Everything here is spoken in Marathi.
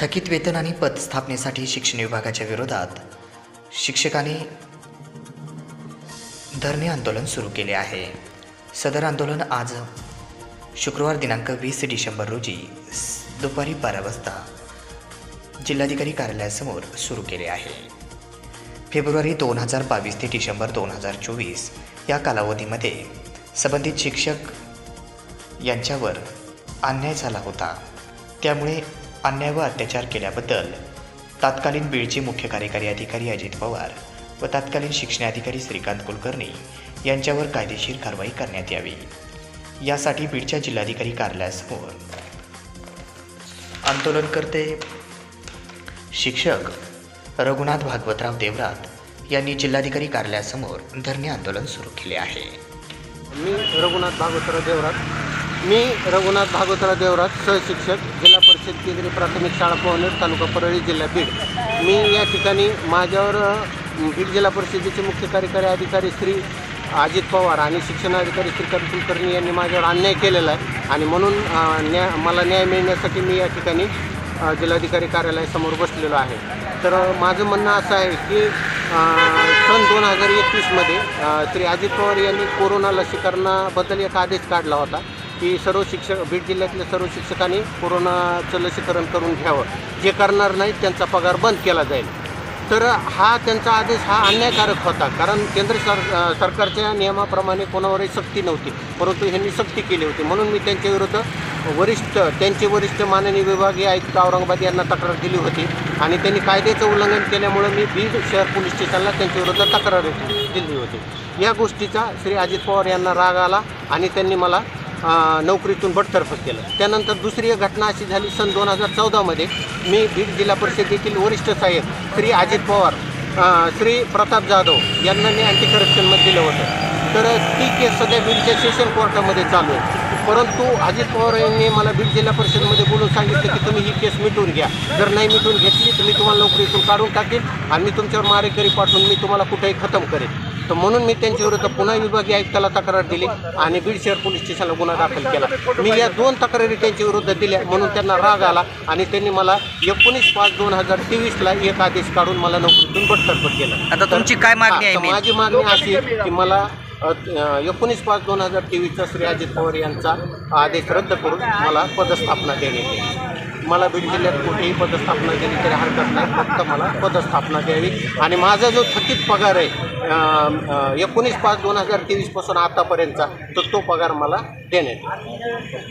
थकीत वेतन आणि पदस्थापनेसाठी शिक्षण विभागाच्या विरोधात शिक्षकांनी धरणे आंदोलन सुरू केले आहे. सदर आंदोलन आज शुक्रवार दिनांक वीस डिसेंबर रोजी दुपारी बारा वाजता जिल्हाधिकारी कार्यालयासमोर सुरू केले आहे. फेब्रुवारी दोन हजार बावीस ते डिसेंबर दोन हजार चोवीस या कालावधीमध्ये संबंधित शिक्षक यांच्यावर अन्याय झाला होता. त्यामुळे अन्याय व अत्याचार केल्याबद्दल तत्कालीन बीडचे मुख्य कार्यकारी अधिकारी अजित पवार व तत्कालीन शिक्षणाधिकारी श्रीकांत कुलकर्णी यांच्यावर कायदेशीर कारवाई करण्यात यावी. यासाठी बीडच्या जिल्हाधिकारी कार्यालयासमोर आंदोलनकर्ते शिक्षक रघुनाथ भागवतराव देवरात यांनी जिल्हाधिकारी कार्यालयासमोर धरणे आंदोलन सुरू केले आहे. मी रघुनाथ भागवतराव देवरात. मी रघुनाथ भागवतराव देवराज सहशिक्षक जिल्हा परिषद केंद्रीय प्राथमिक शाळा पोहनेर तालुका परळी जिल्हा बीड. मी या ठिकाणी माझ्यावर बीड जिल्हा परिषदेचे मुख्य कार्यकारी अधिकारी श्री अजित पवार आणि शिक्षणाधिकारी श्रीकांत कुलकर्णी यांनी माझ्यावर अन्याय केलेला आहे. आणि म्हणून न्याय मला न्याय मिळण्यासाठी मी या ठिकाणी जिल्हाधिकारी कार्यालयासमोर बसलेलो आहे. तर माझं म्हणणं असं आहे की सन दोन हजार एकवीसमध्ये श्री अजित पवार यांनी कोरोना लसीकरणाबद्दल एक आदेश काढला होता. की सर्व शिक्षक बीड जिल्ह्यातल्या सर्व शिक्षकांनी कोरोनाचं लसीकरण करून घ्यावं. जे करणार नाहीत त्यांचा पगार बंद केला जाईल. तर हा त्यांचा आदेश हा अन्यायकारक होता. कारण केंद्र सर सरकारच्या नियमाप्रमाणे कोणावरही सक्ती नव्हती. परंतु ह्यांनी सक्ती केली होती. म्हणून मी त्यांच्याविरुद्ध वरिष्ठ त्यांचे वरिष्ठ माननीय विभागीय आयुक्त औरंगाबाद यांना तक्रार दिली होती. आणि त्यांनी कायद्याचं उल्लंघन केल्यामुळं मी बीड शहर पोलीस स्टेशनला त्यांच्याविरुद्ध तक्रार दिली होती. या गोष्टीचा श्री अजित पवार यांना राग आला आणि त्यांनी मला नोकरीतून बडतर्फ केलं. त्यानंतर दुसरी एक घटना अशी झाली सन दोन हजार चौदामध्ये मी बीड जिल्हा परिषदेतील वरिष्ठ साहेब श्री अजित पवार श्री प्रताप जाधव यांना मी अँटी करप्शनमध्ये दिलं होतं. तर ती केस सध्या बीडच्या सेशन कोर्टामध्ये चालू आहे. परंतु अजित पवार यांनी मला बीड जिल्हा परिषदेमध्ये बोलून सांगितलं की तुम्ही ही केस मिटवून घ्या. जर नाही मिटवून घेतली तर मी तुम्हाला नोकरीतून काढून टाकेन आणि मी तुमच्यावर मारेकरी पाठवून मी तुम्हाला कुठेही खतम करेन. तर म्हणून मी त्यांच्याविरुद्ध पुन्हा विभागीय आयुक्ताला तक्रार दिली आणि बीड शहर पोलीस स्टेशनला गुन्हा दाखल केला. मी या दोन तक्रारी त्यांच्या विरुद्ध दिल्या म्हणून त्यांना राग आला आणि त्यांनी मला एकोणीस पाच दोन हजार तेवीसला एक आदेश काढून मला नोकरीतून बडतर्फ केलं. आता तुमची काय मागणी आहे? माझी मागणी अशी आहे की मला एकोणीस पाच दोन हजार तेवीसचा श्री अजित पवार यांचा आदेश रद्द करून मला पदस्थापना देण्यात येईल. मला बीड जिल्ह्यात कुठेही पदस्थापना केली तरी हरकत नाही फक्त मला पदस्थापना द्यावी. आणि माझा जो थकीत पगार आहे एकोणीस पाच दोन हजार तेवीसपासून आतापर्यंतचा तर तो पगार मला देण्यात